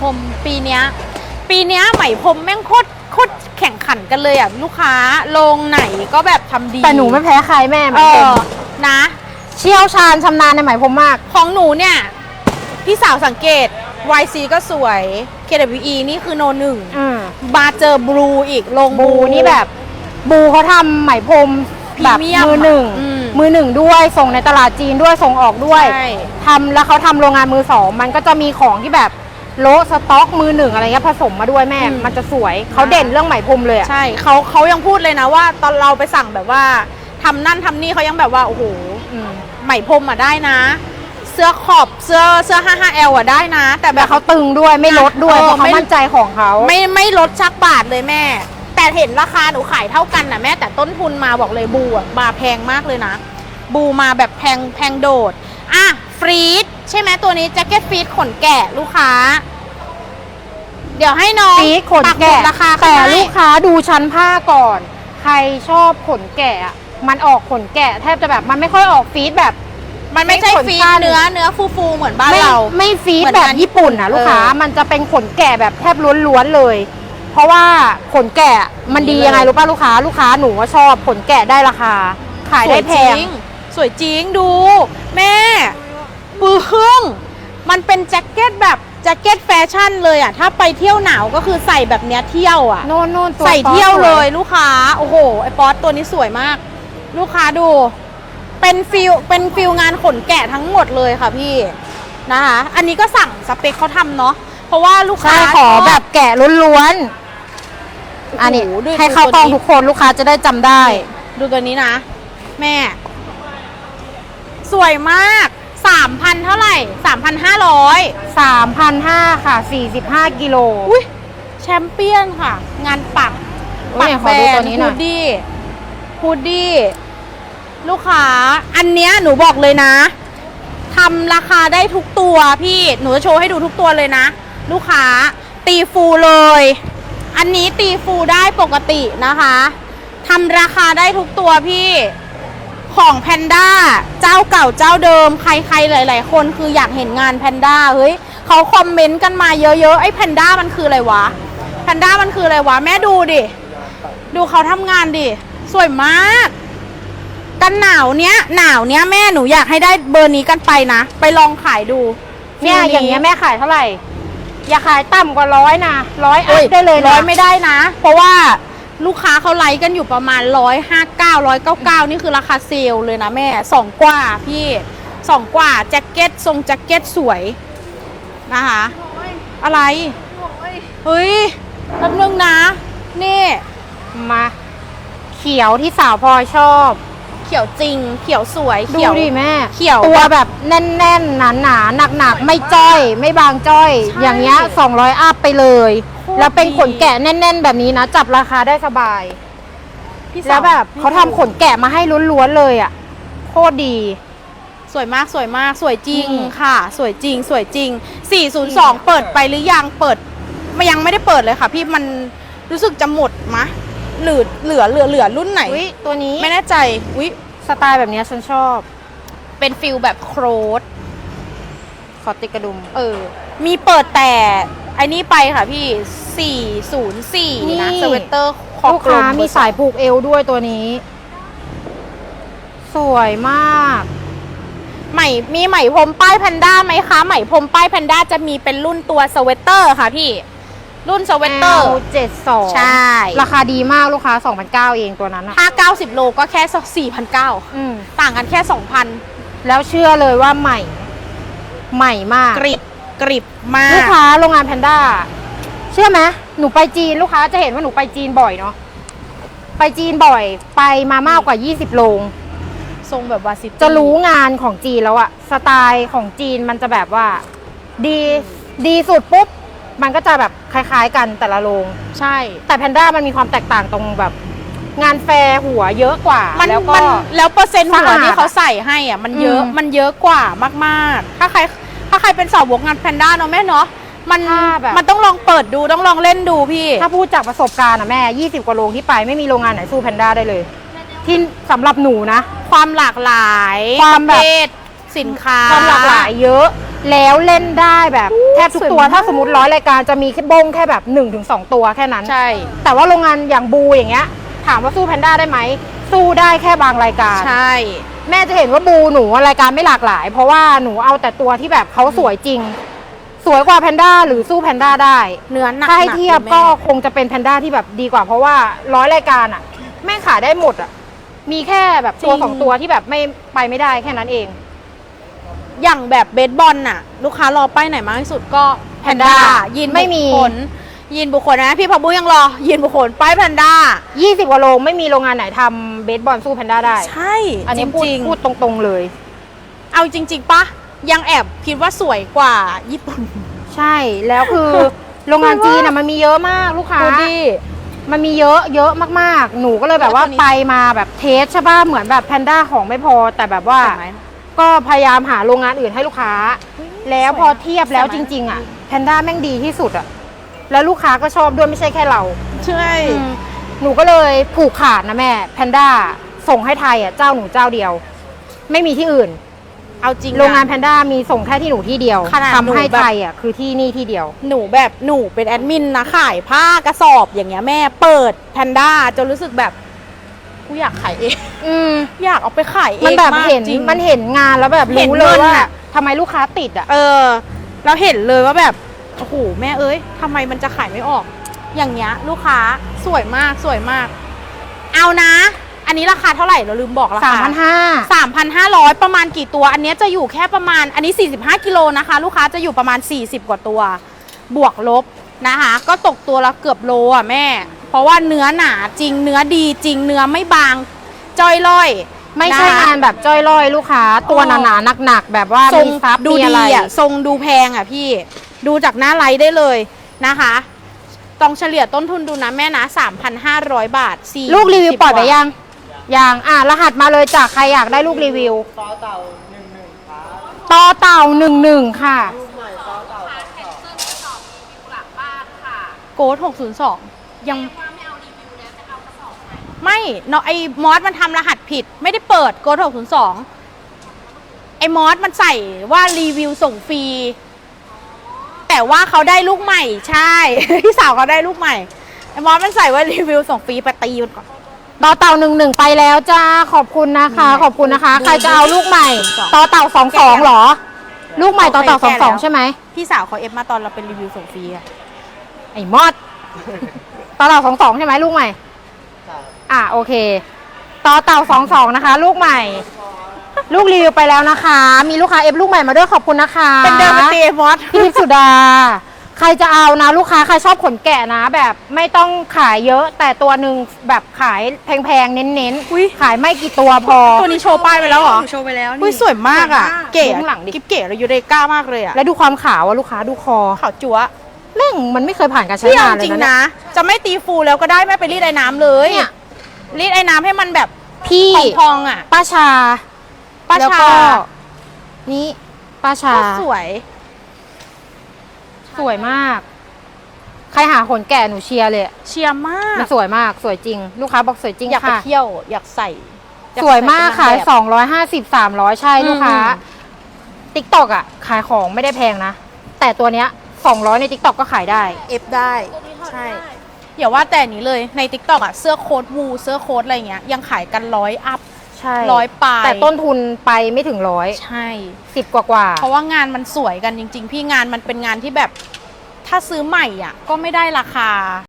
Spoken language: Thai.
พรมปีเนี้ยปีเนี้ยไหมพรมแม่งโคตรโคตรแข่งขันกันเลยอะลูกค้าโรงไหนก็แบบทำดีแต่หนูไม่แพ้ใครแม่ไหมเอพรอมนะ เชี่ยวชาญชำนาญในไหมพรมมาก ของหนูเนี่ย พี่สาวสังเกต YC ก็สวย KWE นี่คือโนหนึ่งอืมมาเจอบลูอีกลงบูนี่แบบ บูเขาทำไหมพรมแบบพรีเมียมมือหนึ่งอืม มือหนึ่งด้วยส่งในตลาดจีนด้วยส่งออกด้วยใช่ ทำแล้วเขาทำโรงงานมือสอง มันก็จะมีของที่แบบ โละสต็อกมือหนึ่งอะไรเงี้ยผสมมาด้วยแม่ อืม มันจะสวยเขาเด่นเรื่องไหมพรมเลยอะใช่เขาเขายังพูดเลยนะว่า ตอนเราไปสั่งแบบว่าทำนั่นทำนี่เขายังแบบว่าโอ้โหอืมไหมพรมอะได้นะ เสื้อขอบเสื้อเสื้อ 55L อะได้นะ แต่แบแต่บเขาตึงด้วยไม่ลดด้วยเออเพราะเขาไม่ มั่นใจของเขาไม่ไม่ลดชักบาทเลยแม่ แต่เห็นราคาหนูขายเท่ากันนะแม่แต่ต้นทุนมาบอกเลยบูอะมาแพงมากเลยนะ บูมาแบบแพงแพงโดด อะฟรีด ใช่ไหมตัวนี้แจ็คเก็ตฟรีดขนแกะลูกค้า เดี๋ยวให้น้องปีขนปัหมุแกะดราคาแต่ขึ้นให้ลูกค้าดูชั้นผ้าก่อน ใครชอบขนแกะอะมันออกขนแกะแทบจะแบบมันไม่ค่อยออกฟีดแบบมันไม่ใช่ไม่ขนฟรีดสั้นเนื้อเนื้อฟูๆเหมือนบ้านไม่เรา ไม่ฟีดเหมือนแบบงานญี่ปุ่นนะญี่ปุ่นลูกค้าเออมันจะเป็นขนแกะแบบแทบล้วนๆเลย เพราะว่าขนแกะมันดีนี่เลยยังไงรู้ป่ะลูกค้า ลูกค้าหนูว่าชอบขนแกะได้ราคา ขายได้แพง สวยจริสวยจริงดู แม่ ปึ้งมันเป็นแจ็คเก็ตแบบแจ็คเก็ตแฟชั่นเลยอะ ถ้าไปเที่ยวหนาวก็คือใส่แบบเนี้ยเที่ยวอะ โน่นโน่นตัวใส่เที่ยวป๊อปสเลยลูกค้า โอ้โห ไอป๊อตตัวนี้สวยมาก ลูกค้าดู เป็นฟิลเป็นฟิลงานขนแกะทั้งหมดเลยค่ะพี่นะคะ อันนี้ก็สั่งสเปคเขาทำเนาะ เพราะว่าลูกค้าใช่ขอชแบบแกะล้วนๆ อันนี้โโหดูให้เข้ากล้องตัวนี้ทุกคนลูกค้าจะได้จำได้ ดูตัวนี้นะ แม่ สวยมาก สามพันเท่าไหร่สามพันห้าร้อย3,500ค่ะ 45 กิโล อุ้ยแชมเปี้ยนค่ะ งานปักโอ้ยขอดูตัวนี้หน่อยฮูดดี้ฮูดดี้ลูกค้า อันเนี้ยหนูบอกเลยนะทำราคาได้ทุกตัวพี่หนูจะโชว์ให้ดูทุกตัวเลยนะ ลูกค้าตีฟูลเลย อันนี้ตีฟูลได้ปกตินะคะทำราคาได้ทุกตัวพี่ ของแพนด้าเจ้าเก่าเจ้าเดิม ใครๆหลาย ๆ คนคืออยากเห็นงานแพนด้าเฮ้ยเขาคอมเมนต์กันมาเยอะๆไอ้แพนด้ามันคืออะไรวะแพนด้ามันคืออะไรวะ แม่ดูดิ ดูเขาทำงานดิ สวยมาก กันหนาวเนี้ย หนาวเนี้ยแม่หนูอยากให้ได้เบอร์นี้กันไปนะ ไปลองขายดูเนี่ยฟิลอย่างเงี้ยแม่ขายเท่าไหร่ อย่าขายต่ำกว่าร้อยนะร้อยอัอ้พได้เลยนะ ร้อยไม่ได้นะ เพราะว่า ลูกค้าเขาไลค์กันอยู่ประมาณร้อยห้าเก้าร้อยเก้าเก้านี่คือราคาเซลล์เลยนะแม่สองกว่าพี่สองกว่าแจ็คเก็ตทรงแจ็คเก็ตสวยนะคะ อะไรเฮ้ยแป๊บนึงนะ นี่มา เขียวที่สาวพลอยชอบ เขียวจริง เขียวสวยดูเขียว ดิแม่ เขียวตัวแบบแน่นๆ หนาหนาหนักหนักๆ ไม่จ้อย ไม่บางจ้อยใช่อย่างเงี้ย 200 อัพไปเลย โคตร แล้วเป็นดีขนแกะแน่น ๆ แบบนี้นะ จับราคาได้สบาย พี่สาแล้วแบบเขาทำขนแกะมาให้ล้วนๆเลยอะ โคตรดี สวยมากสวยมากสวยจริงอืมค่ะ สวยจริง สวยจริง 402 เปิดไปหรือยังเปิดไม่ยังไม่ได้เปิดเลยค่ะ พี่มันรู้สึกจะหมดมะหรือเหลือเหลือเหลือรุ่นไหน อุ้ยตัวนี้ไม่แน่ใจอุ้ยสไตล์แบบเนี้ยฉันชอบ เป็นฟิลแบบโครสขอติดกระดุม เออ มีเปิดแต่ไอ้นี่ไปค่ะพี่ 404นี่นะสเวตเตอร์คอลูกกลค้ามมีสายผูกเอวด้วยตัวนี้ สวยมากไหมมีไหมพรมป้ายแพนด้าไหมคะไหมพรมป้ายแพนด้าจะมีเป็นรุ่นตัวสเวตเตอร์ค่ะพี่ รุ่นสเวตเตอร์ L72 ใช่ ราคาดีมากลูกค้า2,009เองตัวนั้นอะถ้า90โลก็แค่4,900อืมต่างกันแค่2,000แล้วเชื่อเลยว่าใหม่ ใหม่มากกริบ กริบมาลูกกค้าโรงงานแพนด้าเชื่อไหมหนูไปจีนลูกค้าจะเห็นว่าหนูไปจีนบ่อยเนาะไปจีนบ่อยไปมามากกว่า 20 โรง ทรงแบบวาซิตี้จะรู้งานของจีนแล้วอะสไตล์ของจีนมันจะแบบว่า ดีดีสุดปุ๊บ มันก็จะแบบคล้าย ๆ กันแต่ละโรง ใช่ แต่แพนด้ามันมีความแตกต่างตรงแบบ งานแฟร์หัวเยอะกว่ามันแล้วก็ มันแล้วเปอร์เซ็นต์หัวสะอาดที่เขาใส่ให้อะมันเยอะอืม มันเยอะกว่ามากๆ ถ้าใคร ถ้าใครเป็นสาวกงานแพนด้าเนาะแม่เนาะมันถ้าแบบ มันต้องลองเปิดดูต้องลองเล่นดูพี่ ถ้าพูดจากประสบการณ์อะแม่ 20 กว่าโรงที่ไปไม่มีโรงงานไหนสู้แพนด้าได้เลย ที่สำหรับหนูนะ ความหลากหลายความแบบ ประเภทสินค้า ความหลากหลายเยอะ แล้วเล่นได้แบบแทบทุกสวยตัวมาก ถ้าสมมติร้อยรายการจะมีแค่บงแค่แบบ1นถึงสตัวแค่นั้น ใช่ แต่ว่าโรงงานอย่างบูอย่างเงี้ย ถามว่าสู้แพนด้าได้ไหมสู้ได้แค่บางรายการ ใช่ แม่จะเห็นว่าบูหนูรายการไม่หลากหลาย เพราะว่าหนูเอาแต่ตัวที่แบบเขาสวยจริง สวยกว่าแพนด้าหรือสู้แพนด้าได้ เนื้อหนักถ้าให้หนัเทียบลแม่ก็คงจะเป็นแพนด้าที่แบบดีกว่า เพราะว่าร้อยรายการอะ แม่งขายได้หมดอะ มีแค่แบบตัวจริงสองตัวที่แบบไม่ไปไม่ได้แค่นั้นเอง อย่างแบบเบสบอลน่ะ ลูกค้ารอป้ายไหนมากที่สุดก็แพน Panda ด้ายินไม่มีบุคคลยินบุคคลนะ พี่พับบุ้ยังรอ ยินบุคคลป้ายแพนด้า20กว่าโรงไม่มีโรงงานไหนทำ เบสบอลสู้แพนด้าได้ ใช่อันนี้จพูดริงพูดตรงๆเลยๆเอาจริง ๆปะยังแอบคิดว่าสวยกว่าญี่ปุ่น ใช่แล้วคือโรงงานจีนอะมันมีเยอะมากลูกค้าดูดิมันมีเยอะเยอะมากๆ หนูก็เลยแบบว่าแล้วตัวนี้ไปมาแบบเทสใช่ป่ะเหมือนแบบแพนด้าของไม่พอแต่แบบว่าเห็นไหมก็พยายามหาโรงงานอื่นให้ลูกค้า แล้วสวยพอเทียบแล้วสวยจมากริง ๆ อะแพนด้าแม่งดีที่สุดอะแล้วลูกค้าก็ชอบด้วยไม่ใช่แค่เรา ใช่ หนูก็เลยผูกขาดนะแม่แพนด้าส่งให้ไทยอะเจ้าหนูเจ้าเดียว ไม่มีที่อื่น เอาจริงะโรงงานแพนด้ามีส่งแค่ที่หนูที่เดียวขนาดทำให้หนูแบบไทยอะคือที่นี่ที่เดียว หนูแบบหนูเป็นแอดมินนะขายผ้ากระสอบอย่างเงี้ยแม่เปิดแพนด้าจนรู้สึกแบบกูอยากขายเองอืมอยากเอาไปขายเองมันแบบากเห็นจริงมันเห็นงานแล้วแบบเห็นรู้เลยเงินว่าอะทำไมลูกค้าติดอะ เออ เราเห็นเลยว่าแบบโอ้โหแม่เอ้ยทำไมมันจะขายไม่ออก อย่างเงี้ยลูกค้าสวยมากสวยมาก เอานะ อันนี้ราคาเท่าไหร่เราลืมบอกราสามคาพันห้าสามพันห้าร้อยประมาณกี่ตัว อันเนี้ยจะอยู่แค่ประมาณ อันนี้45กิโลนะคะ ลูกค้าจะอยู่ประมาณ40กว่าตัว บวกลบนะคะ ก็ตกตัวละเกือบโลอะแม่ เพราะว่าเนื้อหนาจริงเนื้อดีจริงเนื้อไม่บางจ้อยล่อยไม่ใช่นะคะงานแบบจ้อยลอยลูกค้า ตัวอ๋อหนาๆหนักๆแบบว่าทรงมีซับดูมีอะไรดีอะทรงดูแพงอะพี่ ดูจากหน้าไลท์ได้เลยนะคะ ต้องเฉลี่ยต้นทุนดูนะแม่นะ3,500 บาทสี่ลูกรีวิวสิบปล่อยไปกายังยังอะรหัสมาเลยจากใครอยากได้ลูกรีวิวต่อเต่าหนึ่งหนึ่งค่ะโกด602ยังไม่เนาะไอ้มอสมันทำรหัสผิด ไม่ได้เปิดโกด602ไอ้มอสมันใส่ว่ารีวิวส่งฟรี แต่ว่าเขาได้ลูกใหม่ ใช่ พี่สาวเขาได้ลูกใหม่ไอ้มอสมันใส่ว่ารีวิวส่งฟรีไปตีมันก่อน ต่อเต่าหนึ่งหนึ่งไปแล้วจ้าขอบคุณนะคะ ขอบคุณนะคะดูใครจะเอาลูกใหม่สองต่อเต่าสองสองหรอ ลูกใหม่ต่อเต่าโอสเคองแก้สองแล้วใช่ไหมพี่สาวเขาเอฟมาตอนเราเป็นรีวิวส่งฟรีอะไอ้มอดต่อเต่าสองสองใช่ไหมลูกใหม่ อะโอเค ต่อเต่าสองสองนะคะ ลูกใหม่ ลูกรีวิวไปแล้วนะคะ มีลูกค้าเอฟลูกใหม่มาด้วยขอบคุณนะคะเป็นเดิมเป็นตีมอสพี่ทิพย์สุดา ใครจะเอานะลูกค้าใครชอบขนแกะนะ แบบไม่ต้องขายเยอะแต่ตัวหนึ่งแบบขายแพงๆ เน้นอุ๊ย ๆ ขายไม่กี่ตัวพอ ตัวนี้โชว์ป้ายไปแล้วเหรอโชว์ไปแล้วอุ้ยนี่สวยมากอะ สวยมากเก๋ดูข้างหลังดิ กิ๊บเก๋เราอยู่ในก้ามากเลยอะแล้วดูความขาวอะลูกค้าดูคอขาวจั๊วแม่งมันไม่เคยผ่านการใช้พี่เอางานเลจยริงนะเนี่ยนะ จะไม่ตีฟูแล้วก็ได้ไม่ไปรีดไอ้น้ำเลยเนี่ย รีดไอ้น้ำให้มันแบบพี่พองๆอะ ป้าชา ป้าแล้วชาก็นี่ป้าชา ก็สวย สวยมาก ใครหาขนแก่หนูเชียร์เลยเชียร์มากมันสวยมากสวยจริง ลูกค้าบอกสวยจริงอยากไปค่ะ เที่ยวอยากใส่อสวยมากใส่ขายเป็นนงแบบสองร้อยห้าสิบสามร้อยใช่อืม ลูกค้าอืมติ๊กตอกอะ ขายของไม่ได้แพงนะ แต่ตัวเนี้ยสองร้อยในติ๊กตอกก็ขายได้ เอฟได้ ใช่ อย่าว่าแต่นี้เลยใน t ิ k t o k อะเสื้อโค้ทวูเสื้อโค้ทอะไรเงี้ยยังขายกันร้อยอัพ ใช่ร้อยปลายแต่ต้นทุนไปไม่ถึงร้อยใช่สิบกว่ากว่าเพราะว่างานมันสวยกันจริง ๆ พี่งานมันเป็นงานที่แบบถ้าซื้อใหม่อะก็ไม่ได้ราคา